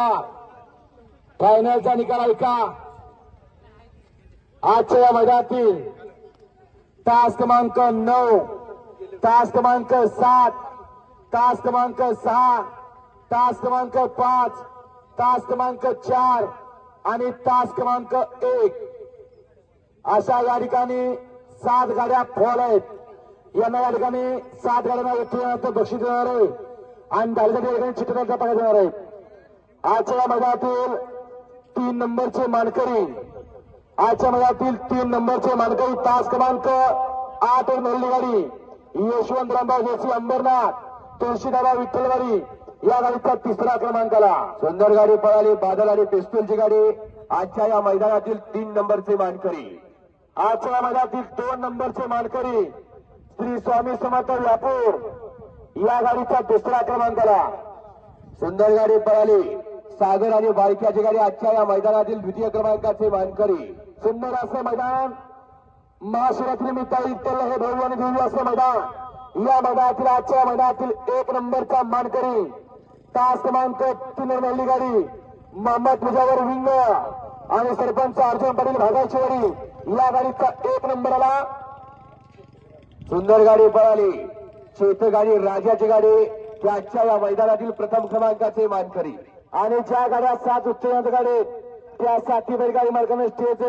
फायनलचा निकाल ऐका. आजच्या या मैदानातील तास क्रमांक नऊ तास क्रमांक सात तास क्रमांक सहा तास क्रमांक पाच तास क्रमांक चार आणि तास क्रमांक एक. अशा या ठिकाणी सात गाड्या फॉल आहेत. यांना या ठिकाणी सात गाड्यांना व्यक्ती बक्षीस देणार आहे. आणि दहावीसाठी ठिकाणी चित्रपट पाहिजे देणार आहे. आजच्या भागातील तीन नंबरचे मानकरी आजच्या भागातील तीन नंबरचे मानकरी तास क्रमांक आठ एक नल्ली गाडी यशवंत रामभाऊ जोशी अंबरनाथ तुळशीदाबा विठ्ठलवाडी या गाडीचा तिसरा क्रमांक आला सुंदर गाडी पळाली बादल आणि पिस्तूलची गाडी आजच्या या मैदानातील तीन नंबरचे मानकरी. आजच्या या मैदानातील दोन नंबरचे मानकरी श्री स्वामी समर्थ व्यापूर या गाडीचा दुसरा क्रमांक आला सुंदर गाडी पळाली सागर आणि बाळक्याची गाडी आजच्या या मैदानातील द्वितीय क्रमांकाचे मानकरी सुंदर असं मैदान. महाशिवरात्रीनिमित्त इतकं हे भव्य आणि दिव्य असं मैदान. या मैदानातील आजच्या मैदानातील एक नंबरचा मानकरी तास क्रमांक तीन नल्ली गाडी. मोहम्मद मुजावर विंग आणि सरपंच अर्जुन पाटील भागाचीवाडी या गाडीचा एक नंबर आला. सुंदर गाडी पळाली. चेत गाडी राजाची गाडी. ती आजच्या या मैदानातील प्रथम क्रमांकाचे मानकरी. आणि ज्या गाड्या सात उत्तेजनात गाडी त्या साथी बैलगाडी मार्गाने स्टेज